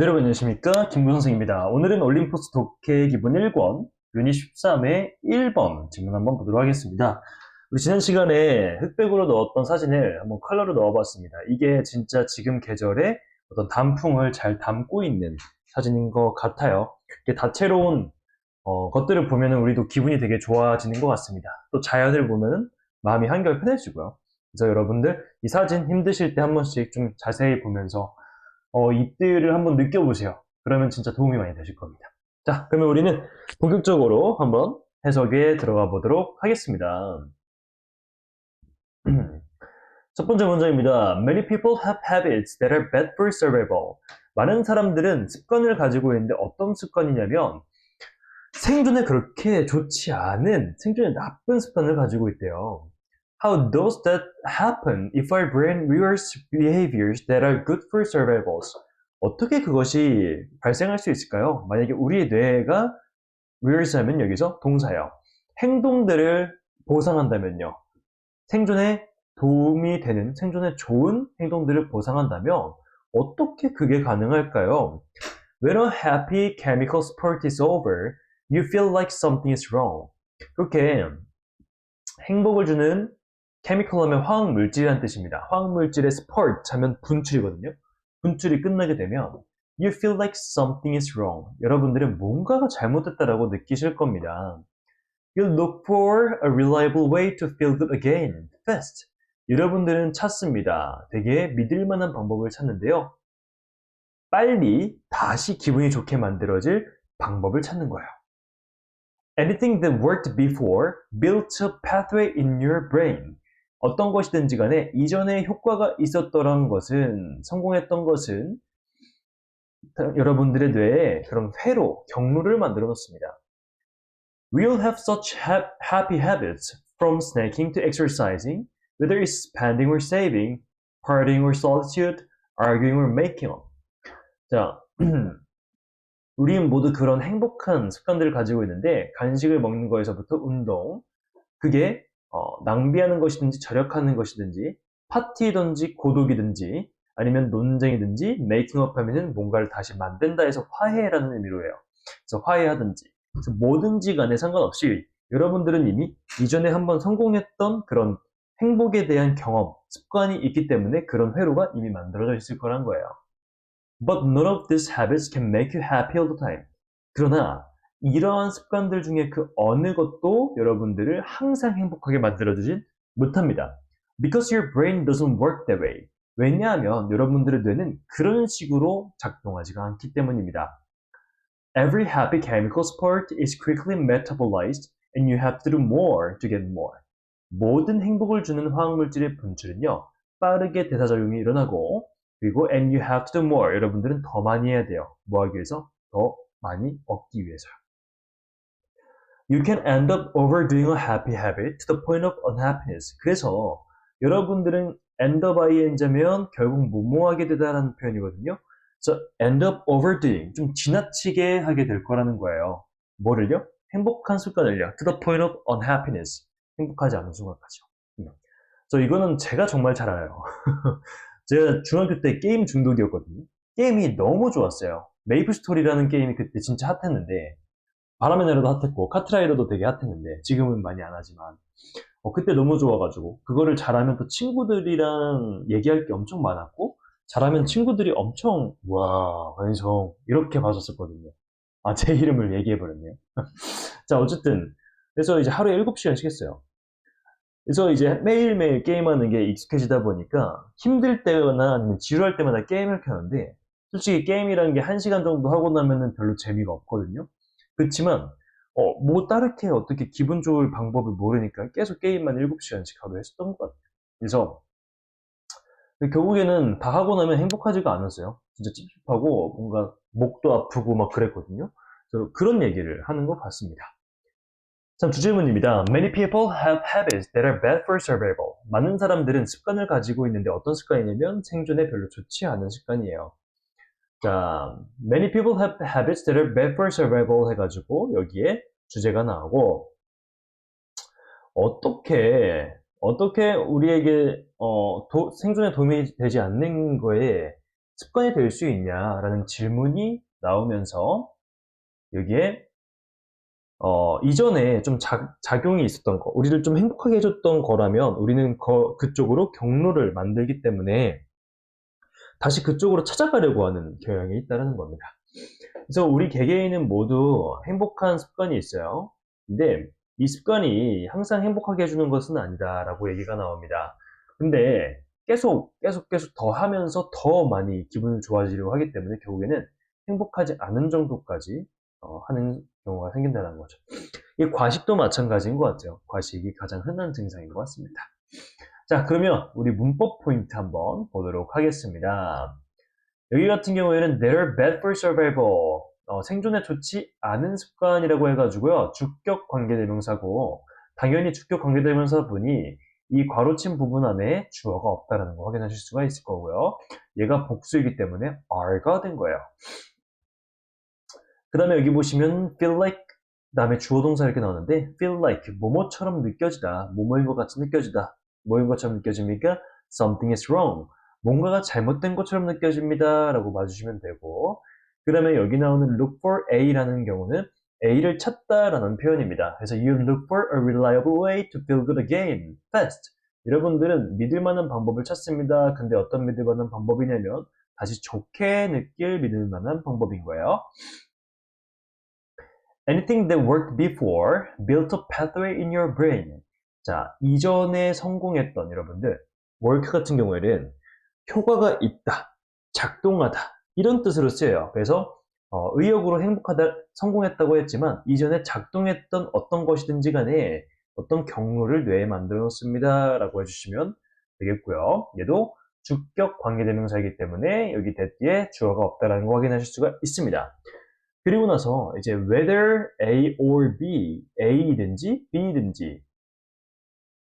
네, 여러분 안녕하십니까 김구 선생입니다. 오늘은 올림포스 독해 기본 1권 유닛 13의 1번 질문 한번 보도록 하겠습니다. 우리 지난 시간에 흑백으로 넣었던 사진을 한번 컬러로 넣어봤습니다. 이게 진짜 지금 계절에 어떤 단풍을 잘 담고 있는 사진인 것 같아요. 이게 다채로운 어, 것들을 보면 우리도 기분이 되게 좋아지는 것 같습니다. 또 자연을 보면 마음이 한결 편해지고요. 그래서 여러분들 이 사진 힘드실 때 한 번씩 좀 자세히 보면서 어, 이들을 한번 느껴보세요. 그러면 진짜 도움이 많이 되실 겁니다. 자, 그러면 우리는 본격적으로 한번 해석에 들어가 보도록 하겠습니다. 첫 번째 문장입니다. Many people have habits that are bad for survival. 많은 사람들은 습관을 가지고 있는데 어떤 습관이냐면 생존에 그렇게 좋지 않은 생존에 나쁜 습관을 가지고 있대요. How does that happen if our brain rewards behaviors that are good for survivals? 어떻게 그것이 발생할 수 있을까요? 만약에 우리의 뇌가 rewards 하면 여기서 동사요. 행동들을 보상한다면요. 생존에 도움이 되는, 생존에 좋은 행동들을 보상한다면 어떻게 그게 가능할까요? When a happy chemical spurt is over, you feel like something is wrong. 그렇게 행복을 주는 케미컬 하면 화학 물질이라는 뜻입니다. 화학 물질의 spurt 하면 분출이거든요. 분출이 끝나게 되면 you feel like something is wrong. 여러분들은 뭔가가 잘못됐다라고 느끼실 겁니다. You look for a reliable way to feel good again, fast. 여러분들은 찾습니다. 되게 믿을 만한 방법을 찾는데요. 빨리 다시 기분이 좋게 만들어질 방법을 찾는 거예요. Anything that worked before built a pathway in your brain. 어떤 것이든지 간에 이전에 효과가 있었던 것은, 성공했던 것은 여러분들의 뇌에 그런 회로, 경로를 만들어 놓습니다. We'll have such ha- happy habits from snacking to exercising, whether it's spending or saving, partying or solitude, arguing or making up. 자, 우리는 모두 그런 행복한 습관들을 가지고 있는데 간식을 먹는 거에서부터 운동, 그게 어, 낭비하는 것이든지 절약하는 것이든지 파티든지 고독이든지 아니면 논쟁이든지 메이킹업 하면은 뭔가를 다시 만든다 해서 화해라는 의미로 해요. 그래서 화해하든지 그래서 뭐든지 간에 상관없이 여러분들은 이미 이전에 한번 성공했던 그런 행복에 대한 경험, 습관이 있기 때문에 그런 회로가 이미 만들어져 있을 거란 거예요. But none of these habits can make you happy all the time. 그러나 이러한 습관들 중에 그 어느 것도 여러분들을 항상 행복하게 만들어주진 못합니다. Because your brain doesn't work that way. 왜냐하면 여러분들의 뇌는 그런 식으로 작동하지가 않기 때문입니다. Every happy chemical spurt is quickly metabolized and you have to do more to get more. 모든 행복을 주는 화학물질의 분출은요, 빠르게 대사작용이 일어나고, 그리고 and you have to do more. 여러분들은 더 많이 해야 돼요. 뭐 하기 위해서? 더 많이 얻기 위해서요. You can end up overdoing a happy habit to the point of unhappiness. 그래서 여러분들은 end up ing면 결국 무모하게 되다라는 표현이거든요. 그래서 end up overdoing, 좀 지나치게 하게 될 거라는 거예요. 뭐를요? 행복한 습관을요. to the point of unhappiness. 행복하지 않은 순간까지요. 그래서 이거는 제가 정말 잘 알아요. 제가 중학교 때 게임 중독이었거든요. 게임이 너무 좋았어요. 메이플 스토리라는 게임이 그때 진짜 핫했는데 바람의 나라도 핫했고 카트라이더도 되게 핫했는데 지금은 많이 안 하지만 어, 그때 너무 좋아가지고 그거를 잘하면 또 친구들이랑 얘기할 게 엄청 많았고 잘하면 친구들이 엄청 와 완성 이렇게 봐줬었거든요. 아 제 이름을 얘기해버렸네요. 자 어쨌든 그래서 이제 하루에 7시간씩 했어요. 그래서 이제 매일매일 게임하는 게 익숙해지다 보니까 힘들 때나 아니면 지루할 때마다 게임을 켜는데 솔직히 게임이라는 게 1시간 정도 하고 나면은 별로 재미가 없거든요. 그렇지만 어, 뭐 다르게 어떻게 기분 좋을 방법을 모르니까 계속 게임만 7시간씩 하루 했었던 것 같아요. 그래서 결국에는 다 하고 나면 행복하지가 않았어요. 진짜 찝찝하고 뭔가 목도 아프고 막 그랬거든요. 그래서 그런 얘기를 하는 것 같습니다. 자, 두 질문입니다. Many people have habits that are bad for survival. 많은 사람들은 습관을 가지고 있는데 어떤 습관이냐면 생존에 별로 좋지 않은 습관이에요. 자, many people have habits that are bad for survival 해가지고 여기에 주제가 나오고 어떻게 어떻게 우리에게 어, 도- 생존에 도움이 되지 않는 거에 습관이 될 수 있냐라는 질문이 나오면서 여기에 어, 이전에 좀 자, 작용이 있었던 거, 우리를 좀 행복하게 해줬던 거라면 우리는 거- 그쪽으로 경로를 만들기 때문에 다시 그쪽으로 찾아가려고 하는 경향이 있다는 겁니다. 그래서 우리 개개인은 모두 행복한 습관이 있어요. 근데 이 습관이 항상 행복하게 해주는 것은 아니다라고 얘기가 나옵니다. 근데 계속 계속 계속 더 하면서 더 많이 기분을 좋아지려고 하기 때문에 결국에는 행복하지 않은 정도까지 어, 하는 경우가 생긴다는 거죠. 이 과식도 마찬가지인 것 같아요. 과식이 가장 흔한 증상인 것 같습니다. 자, 그러면 우리 문법 포인트 한번 보도록 하겠습니다. 여기 같은 경우에는 they're bad for survival. 어, 생존에 좋지 않은 습관이라고 해가지고요. 주격 관계대명사고, 당연히 주격 관계대명사 분이 이 괄호친 부분 안에 주어가 없다는 거 확인하실 수가 있을 거고요. 얘가 복수이기 때문에 are가 된 거예요. 그 다음에 여기 보시면 feel like 다음에 주어 동사 이렇게 나오는데 feel like 뭐뭐처럼 느껴지다 뭐뭐인 것 같이 느껴지다 뭐인 것처럼 느껴집니까? something is wrong 뭔가가 잘못된 것처럼 느껴집니다 라고 봐주시면 되고 그 다음에 여기 나오는 look for A라는 경우는 A를 찾다라는 표현입니다 그래서 you look for a reliable way to feel good again fast 여러분들은 믿을 만한 방법을 찾습니다 근데 어떤 믿을 만한 방법이냐면 다시 좋게 느낄 믿을 만한 방법인 거예요 Anything that worked before built a pathway in your brain. 자, 이전에 성공했던 여러분들, work 같은 경우에는 효과가 있다, 작동하다, 이런 뜻으로 쓰여요. 그래서 어, 의욕으로 행복하다, 성공했다고 했지만 이전에 작동했던 어떤 것이든지 간에 어떤 경로를 뇌에 만들어 놓습니다. 라고 해주시면 되겠고요. 얘도 주격 관계대명사이기 때문에 여기 대뒤에 주어가 없다라는 거 확인하실 수가 있습니다. 그리고 나서 이제 whether A or B, A든지 B든지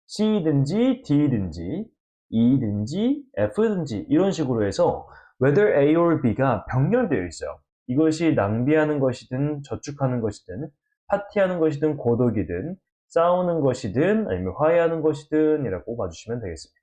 C든지 D든지 E든지 F든지 이런 식으로 해서 whether A or B가 병렬되어 있어요. 이것이 낭비하는 것이든 저축하는 것이든 파티하는 것이든 고독이든 싸우는 것이든 아니면 화해하는 것이든 이라고 봐주시면 되겠습니다.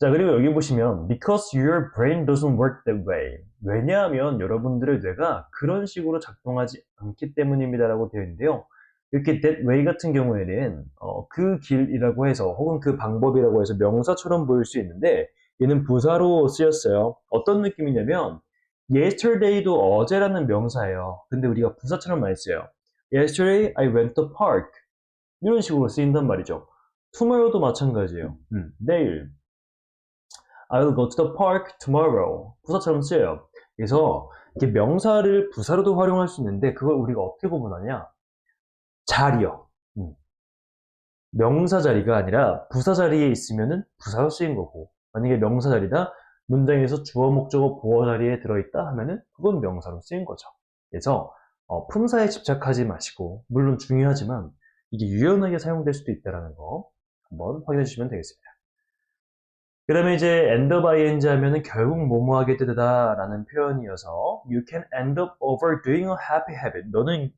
자, 그리고 여기 보시면 because your brain doesn't work that way. 왜냐하면 여러분들의 뇌가 그런 식으로 작동하지 않기 때문입니다 라고 되어 있는데요. 이렇게 that way 같은 경우에는 어, 그 길이라고 해서 혹은 그 방법이라고 해서 명사처럼 보일 수 있는데 얘는 부사로 쓰였어요. 어떤 느낌이냐면 yesterday도 어제라는 명사예요. 근데 우리가 부사처럼 많이 써요. Yesterday I went to park. 이런 식으로 쓰인단 말이죠. tomorrow도 마찬가지예요. 음, 내일 I will go to the park tomorrow. 부사처럼 쓰여요. 그래서 이렇게 명사를 부사로도 활용할 수 있는데 그걸 우리가 어떻게 구분하냐? 자리요. 음. 명사 자리가 아니라 부사 자리에 있으면은 부사로 쓰인 거고 만약에 명사 자리다 문장에서 주어 목적어 보어 자리에 들어있다 하면은 그건 명사로 쓰인 거죠. 그래서 어, 품사에 집착하지 마시고 물론 중요하지만 이게 유연하게 사용될 수도 있다는 거 한번 확인해 주시면 되겠습니다. 그 다음에 이제 end up ing 하면은 결국 뭐뭐 하게 되다 라는 표현이어서 you can end up overdoing a happy habit. 너는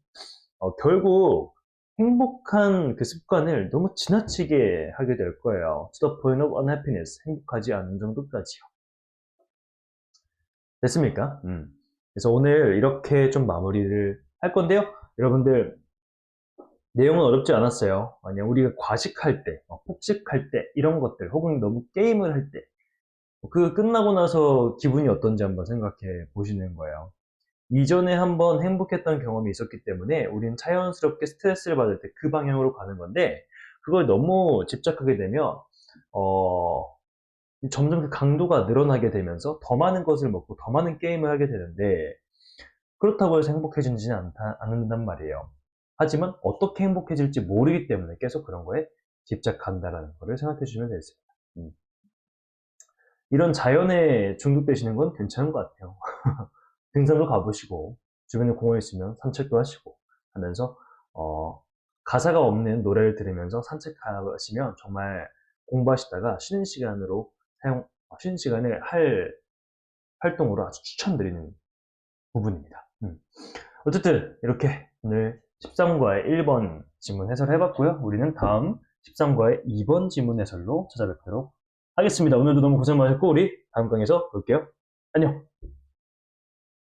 어, 결국 행복한 그 습관을 너무 지나치게 하게 될 거예요. to the point of unhappiness. 행복하지 않은 정도까지요. 됐습니까? 음. 그래서 오늘 이렇게 좀 마무리를 할 건데요. 여러분들 내용은 어렵지 않았어요. 만약 우리가 과식할 때, 어, 폭식할 때, 이런 것들, 혹은 너무 게임을 할 때, 그 끝나고 나서 기분이 어떤지 한번 생각해 보시는 거예요. 이전에 한번 행복했던 경험이 있었기 때문에 우리는 자연스럽게 스트레스를 받을 때 그 방향으로 가는 건데, 그걸 너무 집착하게 되면, 어, 점점 그 강도가 늘어나게 되면서 더 많은 것을 먹고 더 많은 게임을 하게 되는데, 그렇다고 해서 행복해지지는 않는단 말이에요. 하지만 어떻게 행복해질지 모르기 때문에 계속 그런 거에 집착한다라는 거를 생각해 주시면 되겠습니다. 음. 이런 자연에 중독되시는 건 괜찮은 것 같아요. 등산도 가보시고 주변에 공원 있으면 산책도 하시고 하면서 어, 가사가 없는 노래를 들으면서 산책하시면 정말 공부하시다가 쉬는 시간으로 사용 어, 쉬는 시간에 할 활동으로 아주 추천드리는 부분입니다. 음. 어쨌든 이렇게 오늘 13과의 1번 지문 해설해봤고요. 우리는 다음 13과의 2번 지문 해설로 찾아뵙도록 하겠습니다. 오늘도 너무 고생 많으셨고 우리 다음 강에서 볼게요. 안녕!